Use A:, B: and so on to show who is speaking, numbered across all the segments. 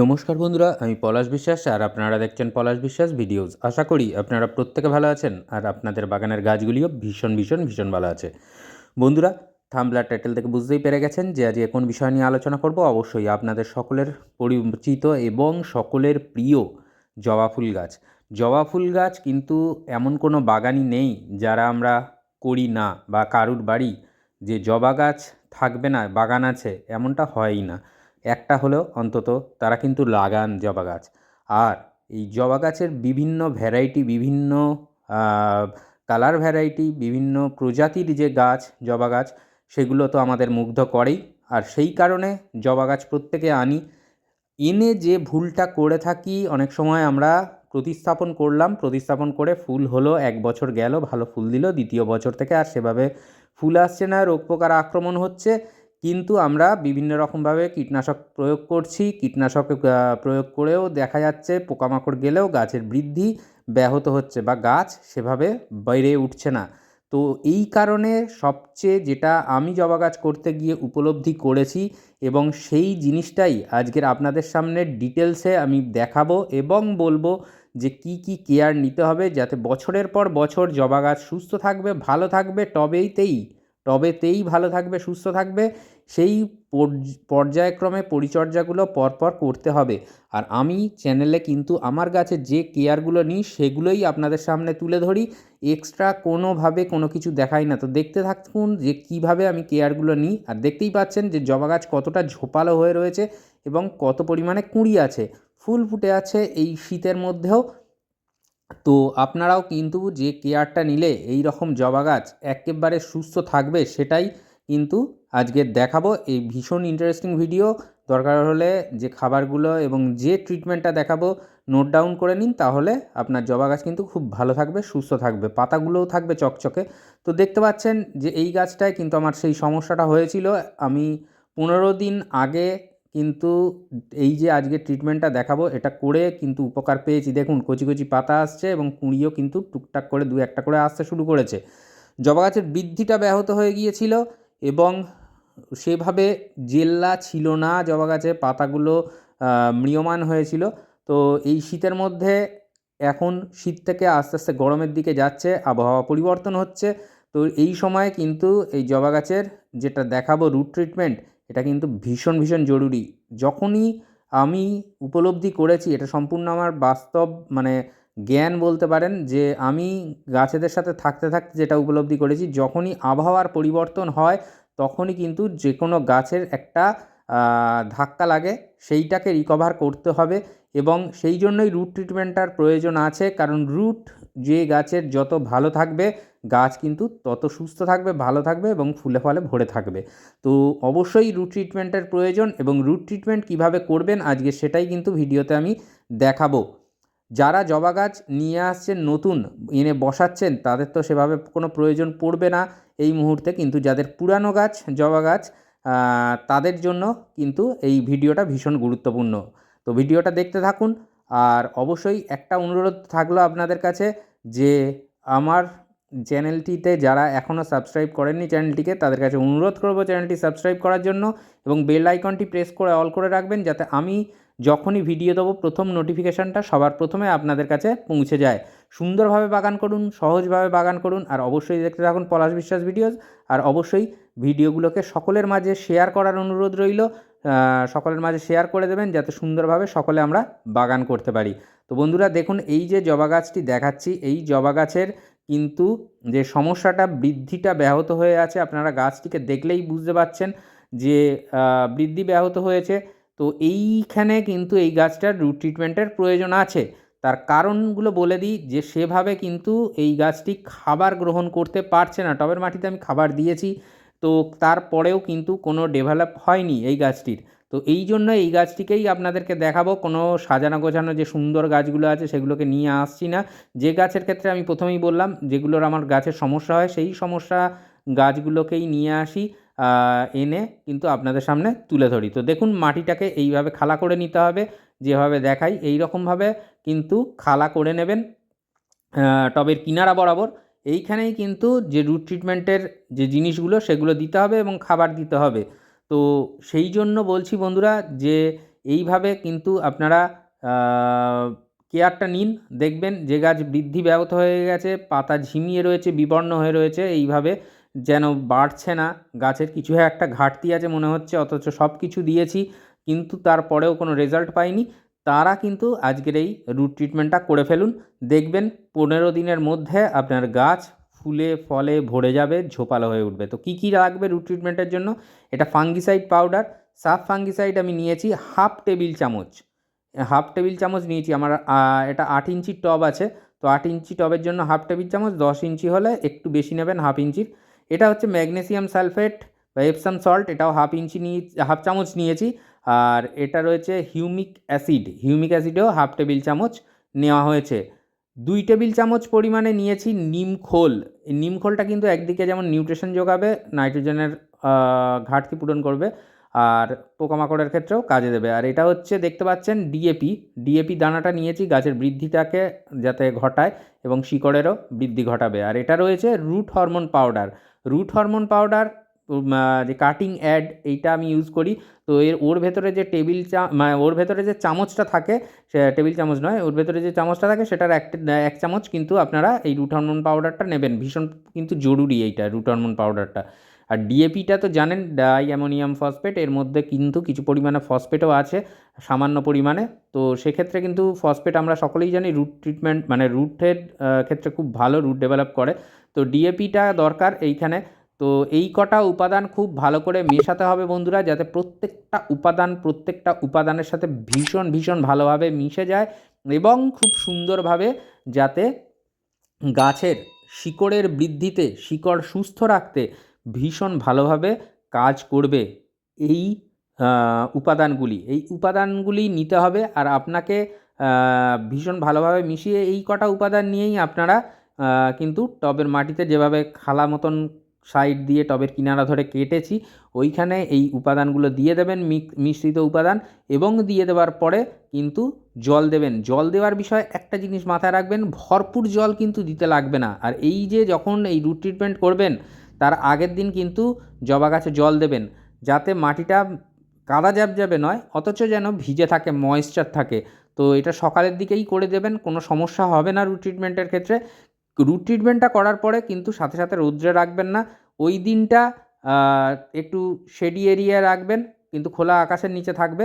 A: নমস্কার বন্ধুরা, আমি পলাশ বিশ্বাস আর আপনারা দেখছেন পলাশ বিশ্বাস ভিডিওস। আশা করি আপনারা প্রত্যেকে ভালো আছেন আর আপনাদের বাগানের গাছগুলিও ভীষণ ভীষণ ভীষণ ভালো আছে। বন্ধুরা থামলার টাইটেল থেকে বুঝতেই পেরে গেছেন যে আজকে কোন বিষয় নিয়ে আলোচনা করব, অবশ্যই আপনাদের সকলের পরিচিত এবং সকলের প্রিয় জবা ফুল গাছ। জবা ফুল গাছ কিন্তু এমন কোনো বাগানই নেই যারা আমরা করি না বা কারুর বাড়ি যে জবা গাছ থাকবে না, বাগান আছে, এমনটা হয়ই না। একটা হলো অন্তত তারা কিন্তু লাগান জবা গাছ। আর এই জবা গাছের বিভিন্ন ভ্যারাইটি বিভিন্ন কালার ভ্যারাইটি বিভিন্ন প্রজাতির যে গাছ, জবা গাছ, সেগুলো তো আমাদের মুগ্ধ করেই। আর সেই কারণে জবা গাছ প্রত্যেকে আনি। এনে যে ভুলটা করে থাকি, অনেক সময় আমরা প্রতিস্থাপন করলাম, প্রতিস্থাপন করে ফুল হলো, এক বছর গেল, ভালো ফুল দিল, দ্বিতীয় বছর থেকে আর সেভাবে ফুল আসছে না, রোগ পোকার আক্রমণ হচ্ছে। কিন্তু আমরা বিভিন্ন রকমভাবে কীটনাশক প্রয়োগ করছি। কীটনাশক প্রয়োগ করেও দেখা যাচ্ছে পোকামাকড় গেলেও গাছের বৃদ্ধি ব্যাহত হচ্ছে বা গাছ সেভাবে বেড়ে উঠছে না। তো এই কারণে সবচেয়ে যেটা আমি জবা গাছ করতে গিয়ে উপলব্ধি করেছি এবং সেই জিনিসটাই আজকের আপনাদের সামনে ডিটেলসে আমি দেখাবো এবং বলব যে কি কি কেয়ার নিতে হবে যাতে বছরের পর বছর জবা গাছ সুস্থ থাকবে, ভালো থাকবে টবেইতেই টবেতেই ভালো থাকবে, সুস্থ থাকবে। সেই পর্যায়ক্রমে পরিচর্যাগুলো পরপর করতে হবে। আর আমি চ্যানেলে কিন্তু আমার গাছে যে কেয়ারগুলো নিই, সেগুলোই আপনাদের সামনে তুলে ধরি। এক্সট্রা কোনোভাবে কোনো কিছু দেখাই না। তো দেখতে থাকুন যে কীভাবে আমি কেয়ারগুলো নিই। আর দেখতেই পাচ্ছেন যে জবা গাছ কতটা ঝোপালো হয়ে রয়েছে এবং কত পরিমাণে কুঁড়ি আছে। ফুল ফুটে আছে এই শীতের মধ্যেও। তো আপনারাও কিন্তু যে কেয়ারটা নিলে এই রকম জবা গাছ একেবারে সুস্থ থাকবে সেটাই কিন্তু আজকে দেখাবো। এই ভীষণ ইন্টারেস্টিং ভিডিও দরকার হলে যে খাবারগুলো এবং যে ট্রিটমেন্টটা দেখাবো নোট ডাউন করে নিন, তাহলে আপনার জবা গাছ কিন্তু খুব ভালো থাকবে, সুস্থ থাকবে, পাতাগুলোও থাকবে চকচকে। তো দেখতে পাচ্ছেন যে এই গাছটায় কিন্তু আমার সেই সমস্যাটা হয়েছিল। আমি পনেরো দিন আগে কিন্তু এই যে আজকে ট্রিটমেন্টটা দেখাবো, এটা করে কিন্তু উপকার পেয়েছি। দেখুন, কচি কচি পাতা আসছে এবং কুঁড়িও কিন্তু টুকটাক করে দু একটা করে আসতে শুরু করেছে। জবা গাছের বৃদ্ধিটা ব্যাহত হয়ে গিয়েছিল এবং সেভাবে জেল্লা ছিল না জবা গাছের পাতাগুলো ম্রিয়মান হয়েছিল। তো এই শীতের মধ্যে এখন শীত থেকে আস্তে আস্তে গরমের দিকে যাচ্ছে, আবহাওয়া পরিবর্তন হচ্ছে। তো এই সময় কিন্তু এই জবা গাছের যেটা দেখাবো রুট ট্রিটমেন্ট এটা কিন্তু ভীষণ ভীষণ জরুরি। যখনই আমি উপলব্ধি করেছি, এটা সম্পূর্ণ আমার বাস্তব মানে জ্ঞান বলতে পারেন, যে আমি গাছেদের সাথে থাকতে থাকতে যেটা উপলব্ধি করেছি, যখনই আবহাওয়ার পরিবর্তন হয়, তখনই কিন্তু যে কোনো গাছের একটা ধাক্কা লাগে, সেইটাকে রিকভার করতে হবে এবং সেই জন্যই রুট ট্রিটমেন্টটার প্রয়োজন আছে। কারণ রুট যে গাছের যত ভালো থাকবে গাছ কিন্তু তত সুস্থ থাকবে, ভালো থাকবে এবং ফুলে ফলে ভরে থাকবে। তো অবশ্যই রুট ট্রিটমেন্টের প্রয়োজন এবং রুট ট্রিটমেন্ট কীভাবে করবেন আজকে সেটাই কিন্তু ভিডিওতে আমি দেখাবো। যারা জবা গাছ নিয়ে আসছেন, নতুন এনে বসাচ্ছেন, তাদের তো সেভাবে কোনো প্রয়োজন পড়বে না। এই মুহূর্তে কিন্তু যাদের পুরানো গাছ, জবা গাছ তাদের জন্য কিন্তু এই ভিডিওটা ভীষণ গুরুত্বপূর্ণ। তো ভিডিওটা দেখতে থাকুন। আর অবশ্যই একটা অনুরোধ থাকল আপনাদের কাছে যে আমার চ্যানেলটিতে যারা এখনও সাবস্ক্রাইব করেননি চ্যানেলটিকে, তাদের কাছে অনুরোধ করব চ্যানেলটি সাবস্ক্রাইব করার জন্য এবং বেল আইকনটি প্রেস করে অল করে রাখবেন যাতে আমি যখনই ভিডিও দেবো, প্রথম নোটিফিকেশানটা সবার প্রথমে আপনাদের কাছে পৌঁছে যায়। সুন্দরভাবে বাগান করুন, সহজভাবে বাগান করুন, আর অবশ্যই দেখতে থাকুন পলাশ বিশ্বাস ভিডিওস আর অবশ্যই ভিডিওগুলোকে সকলের মাঝে শেয়ার করার অনুরোধ রইল। সকলের মাঝে শেয়ার করে দেবেন যাতে সুন্দরভাবে সকলে আমরা বাগান করতে পারি। তো বন্ধুরা, দেখুন এই যে জবা গাছটি দেখাচ্ছি, এই জবা গাছের কিন্তু যে সমস্যাটা বৃদ্ধিটা ব্যাহত হয়ে আছে, আপনারা গাছটিকে দেখলেই বুঝতে পারছেন যে বৃদ্ধি ব্যাহত হয়েছে। তো এইখানে কিন্তু এই গাছটার রুট ট্রিটমেন্টের প্রয়োজন আছে। তার কারণগুলো বলে দিই যে, সেভাবে কিন্তু এই গাছটি খাবার গ্রহণ করতে পারছে না। টবের মাটিতে আমি খাবার দিয়েছি, তো তারপরেও কিন্তু কোনো ডেভেলপ হয়নি এই গাছটির। তো এই জন্য এই গাছটিকেই আপনাদেরকে দেখাবো। কোনো সাজানো গোছানো যে সুন্দর গাছগুলো আছে সেগুলোকে নিয়ে আসছি না। যে গাছের ক্ষেত্রে আমি প্রথমেই বললাম, যেগুলোর আমার গাছের সমস্যা হয় সেই সমস্যা গাছগুলোকেই নিয়ে আসি এনে কিন্তু আপনাদের সামনে তুলে ধরি। তো দেখুন, মাটিটাকে এইভাবে খালা করে নিতে হবে, যেভাবে দেখাই এই রকমভাবে কিন্তু খালা করে নেবেন টবের কিনারা বরাবর। এইখানেই কিন্তু যে রুট ট্রিটমেন্টের যে জিনিসগুলো সেগুলো দিতে হবে এবং খাবার দিতে হবে। তো সেই জন্য বলছি বন্ধুরা যে এইভাবে কিন্তু আপনারা কেয়ারটা নিন। দেখবেন যে গাছ বৃদ্ধি ব্যাহত হয়ে গেছে, পাতা ঝিমিয়ে রয়েছে, বিবর্ণ হয়ে রয়েছে, এইভাবে যেন বাড়ছে না। গাছের কিছু একটা ঘাটতি আছে মনে হচ্ছে, অথচ সব কিছু দিয়েছি, কিন্তু তারপরেও কোনো রেজাল্ট পাইনি। তারা কিন্তু আজকের এই রুট ট্রিটমেন্টটা করে ফেলুন। দেখবেন পনেরো দিনের মধ্যে আপনার গাছ ফুলে, ফলে ভরে যাবে, ঝোপালো হয়ে উঠবে। তো কী কী লাগবে রুট ট্রিটমেন্টের জন্য? এটা ফাঙ্গিসাইড পাউডার সাফ ফাঙ্গিসাইড আমি নিয়েছি হাফ টেবিল চামচ। হাফ টেবিল চামচ নিয়েছি, আমার এটা আট ইঞ্চির টব আছে। তো আট ইঞ্চি টবের জন্য হাফ টেবিল চামচ, দশ ইঞ্চি হলে একটু বেশি নেবেন হাফ ইঞ্চির। এটা হচ্ছে ম্যাগনেসিয়াম সালফেট বা এপসাম সল্ট এটাও হাফ ইঞ্চি নিয়ে হাফ চামচ নিয়েছি। আর এটা রয়েছে হিউমিক অ্যাসিড হিউমিক অ্যাসিডেও হাফ টেবিল চামচ নেওয়া হয়েছে। দুই টেবিল চামচ পরিমাণে নিয়েছি নিমখোল এই নিমখোলটা কিন্তু একদিকে যেমন নিউট্রিশন যোগাবে, নাইট্রোজেনের ঘাটতি পূরণ করবে, আর পোকামাকড়ের ক্ষেত্রেও কাজে দেবে। আর এটা হচ্ছে, দেখতে পাচ্ছেন ডিএপি ডিএপি দানাটা নিয়েছি, গাছের বৃদ্ধিটাকে যাতে ঘটায় এবং শিকড়েরও বৃদ্ধি ঘটাবে। আর এটা রয়েছে root hormone powder. Root hormone powder যে কাটিং অ্যাড এইটা আমি ইউজ করি। তো এর, ওর ভেতরে যে টেবিল চা মানে ওর ভেতরে যে চামচটা থাকে, সে টেবিল চামচ নয়, ওর ভেতরে যে চামচটা থাকে, সেটার এক এক চামচ কিন্তু আপনারা এই রুট হরমোন পাউডারটা নেবেন। ভীষণ কিন্তু জরুরি এইটা রুট হরমোন পাউডারটা আর ডিএপিটা তো জানেন ডাই অ্যামোনিয়াম ফসফেট এর মধ্যে কিন্তু কিছু পরিমাণে ফসফেটও আছে, সামান্য পরিমাণে। তো সেক্ষেত্রে কিন্তু ফসফেট আমরা সকলেই জানি রুট ট্রিটমেন্ট মানে রুটের ক্ষেত্রে খুব ভালো রুট ডেভেলপ করে। তো ডিএপিটা দরকার এইখানে। তো এই কটা উপাদান খুব ভালো করে মেশাতে হবে বন্ধুরা, যাতে প্রত্যেকটা উপাদান প্রত্যেকটা উপাদানের সাথে ভীষণ ভীষণ ভালোভাবে মিশে যায় এবং খুব সুন্দরভাবে যাতে গাছের শিকড়ের বৃদ্ধিতে, শিকড় সুস্থ রাখতে ভীষণ ভালোভাবে কাজ করবে এই উপাদানগুলি। এই উপাদানগুলি নিতে হবে আর আপনাকে ভীষণ ভালোভাবে মিশিয়ে এই কটা উপাদান নিয়েই আপনারা কিন্তু টবের মাটিতে যেভাবে খালা মতন সাইড দিয়ে টবের কিনারা ধরে কেটেছি, ওইখানে এই উপাদানগুলো দিয়ে দেবেন মিশ্রিত উপাদান, এবং দিয়ে দেওয়ার পরে কিন্তু জল দেবেন। জল দেওয়ার বিষয়ে একটা জিনিস মাথায় রাখবেন, ভরপুর জল কিন্তু দিতে লাগবে না। আর এই যে যখন এই রুট ট্রিটমেন্ট করবেন, তার আগের দিন কিন্তু জবা গাছে জল দেবেন, যাতে মাটিটা কাদা যাবে নয়, অথচ যেন ভিজে থাকে ময়েশ্চার থাকে। তো এটা সকালের দিকেই করে দেবেন, কোনো সমস্যা হবে না রুট ট্রিটমেন্টের ক্ষেত্রে। রুট ট্রিটমেন্টটা করার পরে কিন্তু সাথে সাথে রৌদ্রে রাখবেন না। ওই দিনটা একটু শেডি এরিয়া রাখবেন, কিন্তু খোলা আকাশের নিচে থাকবে।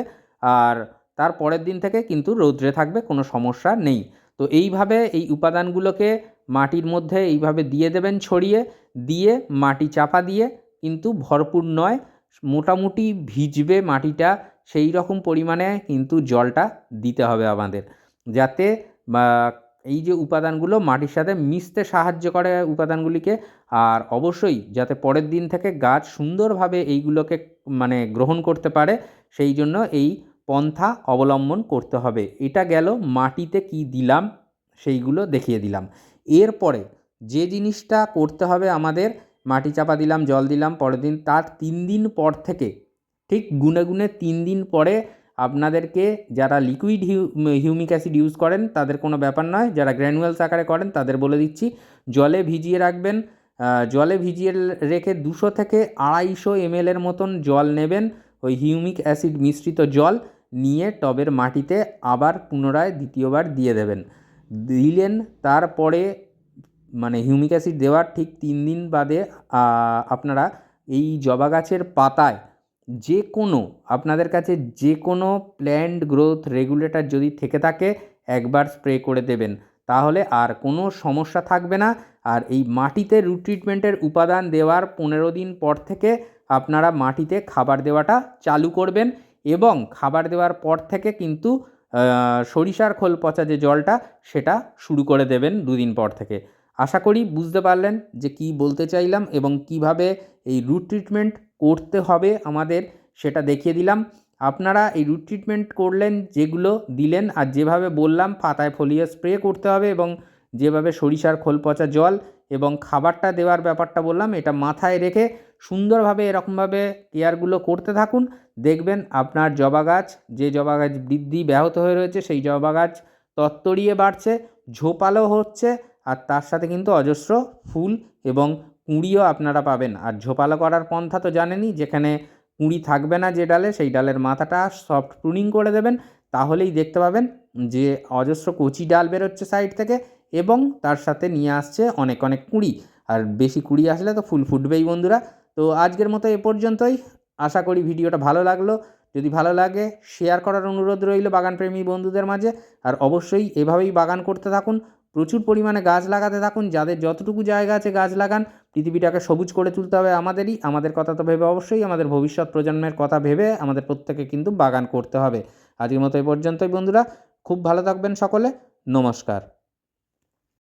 A: আর তার পরের দিন থেকে কিন্তু রৌদ্রে থাকবে, কোনো সমস্যা নেই। তো এইভাবে এই উপাদানগুলোকে মাটির মধ্যে এইভাবে দিয়ে দেবেন ছড়িয়ে, দিয়ে মাটি চাপা দিয়ে, কিন্তু ভরপুর নয়, মোটামুটি ভিজবে মাটিটা, সেই রকম পরিমাণে কিন্তু জলটা দিতে হবে আমাদের। যাতে এই যে উপাদানগুলো মাটির সাথে মিশতে সাহায্য করে উপাদানগুলিকে, আর অবশ্যই যাতে পরের দিন থেকে গাছ সুন্দরভাবে এইগুলোকে মানে গ্রহণ করতে পারে, সেই জন্য এই পন্থা অবলম্বন করতে হবে। এটা গেল মাটিতে কি দিলাম, সেইগুলো দেখিয়ে দিলাম। এরপরে যে জিনিসটা করতে হবে আমাদের, মাটি চাপা দিলাম, জল দিলাম, পরের দিন, তার তিন দিন পর থেকে, ঠিক গুনে গুনে তিন দিন পরে আপনাদেরকে যারা লিকুইড হিউমিক অ্যাসিড ইউজ করেন, তাদের কোনো ব্যাপার নয়। যারা গ্র্যানুয়ালস আকারে করেন, তাদের বলে দিচ্ছি, জলে ভিজিয়ে রাখবেন। জলে ভিজিয়ে রেখে দুশো থেকে আড়াইশো এমএলের মতন জল নেবেন, ওই হিউমিক অ্যাসিড মিশ্রিত জল নিয়ে টবের মাটিতে আবার পুনরায় দ্বিতীয়বার দিয়ে দেবেন। দিলেন, তারপরে মানে হিউমিক অ্যাসিড দেওয়ার ঠিক তিন দিন বাদে আপনারা এই জবা গাছের পাতায় যে কোনো আপনাদের কাছে যে কোনো প্ল্যান্ট গ্রোথ রেগুলেটর যদি থেকে থাকে, একবার স্প্রে করে দেবেন। তাহলে আর কোনো সমস্যা থাকবে না। আর এই মাটিতে রুট ট্রিটমেন্টের উপাদান দেওয়ার পনেরো দিন পর থেকে আপনারা মাটিতে খাবার দেওয়াটা চালু করবেন এবং খাবার দেওয়ার পর থেকে কিন্তু সরিষার খোল পচা যে জলটা, সেটা শুরু করে দেবেন দুদিন পর থেকে। আশা করি বুঝতে পারলেন যে কি বলতে চাইলাম এবং কীভাবে এই রুট ট্রিটমেন্ট করতে হবে আমাদের, সেটা দেখিয়ে দিলাম। আপনারা এই রুট ট্রিটমেন্ট করলেন, যেগুলো দিলেন আর যেভাবে বললাম, পাতায় ফলিয়ে স্প্রে করতে হবে এবং যেভাবে সরিষার খোল পচা জল এবং খাবারটা দেওয়ার ব্যাপারটা বললাম, এটা মাথায় রেখে সুন্দরভাবে এরকমভাবে কেয়ারগুলো করতে থাকুন। দেখবেন আপনার জবা গাছ, যে জবা গাছ বৃদ্ধি ব্যাহত হয়ে রয়েছে, সেই জবা গাছ তত্তরিয়ে বাড়ছে, ঝোপালো হচ্ছে আর তার সাথে কিন্তু অজস্র ফুল এবং কুঁড়িও আপনারা পাবেন। আর ঝোপালো করার পন্থা তো জানেনই, যেখানে কুঁড়ি থাকবে না যে ডালে, সেই ডালের মাথাটা সফট প্রুনিং করে দেবেন। তাহলেই দেখতে পাবেন যে অজস্র কচি ডাল বেরোচ্ছে সাইড থেকে এবং তার সাথে নিয়ে আসছে অনেক অনেক কুঁড়ি। আর বেশি কুঁড়ি আসলে তো ফুল ফুটবেই বন্ধুরা। তো আজকের মতো এ পর্যন্তই। আশা করি ভিডিওটা ভালো লাগল। যদি ভালো লাগে শেয়ার করার অনুরোধ রইল বাগানপ্রেমী বন্ধুদের মাঝে। আর অবশ্যই এভাবেই বাগান করতে থাকুন। প্রচুর পরিমাণে গাছ লাগাতে থাকুন। যাদের যতটুকু জায়গা আছে গাছ লাগান। পৃথিবীটাকে সবুজ করে তুলতে হবে আমাদেরই, আমাদের কথা তো ভেবে অবশ্যই আমাদের ভবিষ্যৎ প্রজন্মের কথা ভেবে আমাদের প্রত্যেকে কিন্তু বাগান করতে হবে। আজকের মতো এই পর্যন্তই বন্ধুরা, খুব ভালো থাকবেন সকলে, নমস্কার।